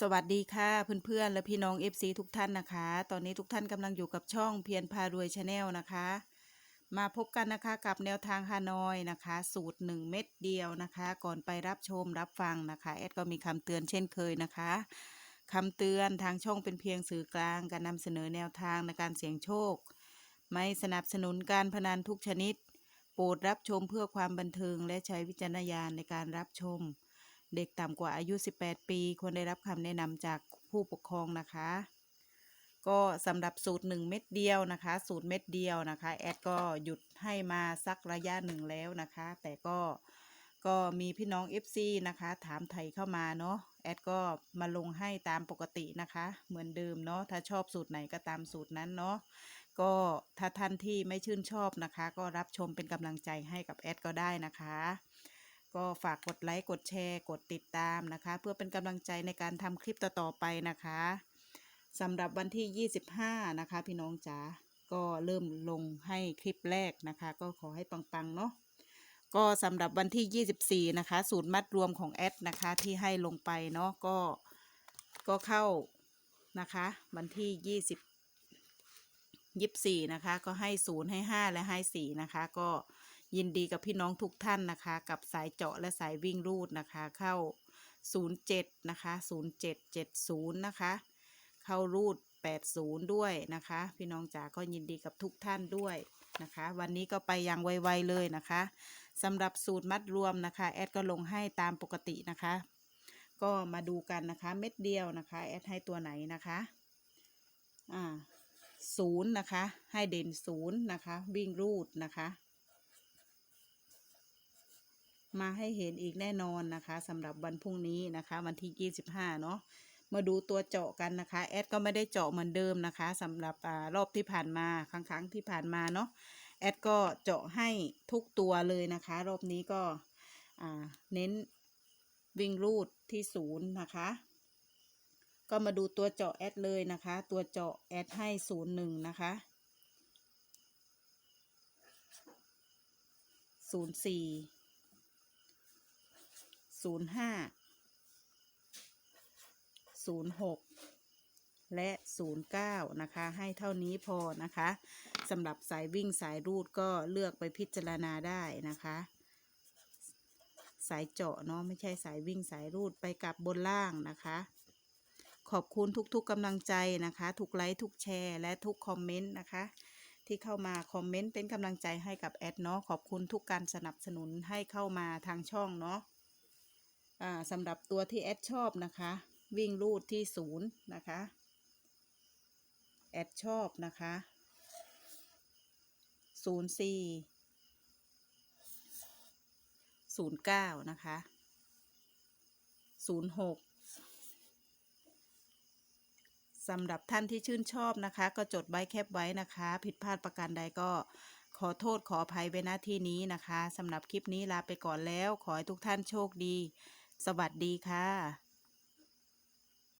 สวัสดีค่ะเพื่อนๆ และพี่น้อง FC ทุกท่านนะคะ ตอนนี้ทุกท่านกำลังอยู่กับช่องเพียรพารวยชาแนลนะคะ มาพบกันนะคะกับแนวทางฮานอยนะคะ สูตร 1 เม็ดเดียวนะคะ ก่อนไปรับชมรับฟังนะคะแอดก็มีคำเตือนเช่นเคยนะคะคำเตือนทางช่องเป็นเพียงสื่อกลางการนำเสนอแนวทางในการเสี่ยงโชค ไม่สนับสนุนการพนันทุกชนิด โปรดรับชมเพื่อความบันเทิงและใช้วิจารณญาณในการรับชม เด็กต่ำกว่าอายุ 18 ปีควรได้รับคำแนะนำจากผู้ปกครองนะคะ ก็สำหรับสูตร 1 เม็ดเดียวนะคะ สูตรเม็ดเดียวนะคะ แอดก็หยุดให้มาสักระยะหนึ่งแล้วนะคะ แต่ก็ก็มีพี่น้อง FC นะคะ ถามไทยเข้ามาเนาะแอดก็มาลงให้ตามปกตินะคะ เหมือนเดิมเนาะถ้าชอบสูตรไหนก็ตามสูตรนั้นเนาะก็ถ้าท่านที่ไม่ชื่นชอบนะคะ ก็รับชมเป็นกำลังใจให้กับแอดก็ได้นะคะ ก็ฝากกดไลค์กดแชร์กดติดตามนะคะ เพื่อเป็นกำลังใจในการทำคลิปต่อๆไปนะคะสำหรับวันที่ 25 นะคะ พี่น้องจ๋าก็เริ่มลงให้คลิปแรกนะคะ ก็ขอให้ปังๆเนาะก็สำหรับวันที่ 24 นะคะ สูตรมัดรวมของแอดนะคะที่ให้ลงไปเนาะก็ก็เข้านะคะ วันที่ 20 24 นะคะ ก็ให้ 0 ให้ 5 และให้ 4 นะคะ ก็ ยินดีกับพี่น้องทุกท่านนะคะ กับสายเจาะและสายวิ่งรูดนะคะ เข้า 07 นะคะ 0770 นะคะ เข้ารูด 80 ด้วยนะคะ พี่น้องจ๋าก็ยินดีกับทุกท่านด้วยนะคะ วันนี้ก็ไปย่างไวๆเลยนะคะสำหรับสูตรมัดรวมนะคะ แอดก็ลงให้ตามปกตินะคะ ก็มาดูกันนะคะ เม็ดเดียวนะคะ แอดให้ตัวไหนนะคะอ่าศูนย์นะคะ ให้เด่นศูนย์นะคะ วิ่งรูดนะคะ มาให้เห็นอีกแน่นอนนะคะสำหรับวันพรุ่งนี้นะคะ วันที่ 25 เนาะมาดูตัวเจาะกันนะคะแอดก็ไม่ได้เจาะเหมือนเดิมนะคะสำหรับอรอบที่ผ่านมาครั้งครั้งที่ผ่านมาเนาะแอดก็เจาะให้ทุกตัวเลยนะคะ รอบนี้ก็เน้นวิ่งรูดที่ศูนย์นะคะ ก็มาดูตัวเจาะแอดเลยนะคะ ตัวเจาะแอดให้ศูนย์หนึ่งนะคะศูนย์สี่ ศูนย์ห้าศูนย์หกและศูนย์เก้านะคะ ให้เท่านี้พอนะคะสำหรับสายวิ่งสายรูดก็เลือกไปพิจารณาได้นะคะ สายเจาะเนาะไม่ใช่สายวิ่งสายรูดไปกับบนล่างนะคะ ขอบคุณทุกๆกำลังใจนะคะ ทุกไลค์ทุกแชร์ และทุกคอมเมนต์นะคะ ที่เข้ามาคอมเมนต์เป็นกำลังใจให้กับแอดเนาะขอบคุณทุกการสนับสนุนให้เข้ามาทางช่องเนาะ สำหรับตัวที่แอดชอบนะคะ วิ่งรูดที่ศูนย์นะคะแอดชอบนะคะศูนย์สี่ศูนย์เก้านะคะศูนย์หกสำหรับท่านที่ชื่นชอบนะคะ ก็จดไว้แคปไว้นะคะ ผิดพลาดประการใดก็ขอโทษขออภัยไว้หน้าที่นี้นะคะสำหรับคลิปนี้ลาไปก่อนแล้ว ขอให้ทุกท่านโชคดี สวัสดีค่ะ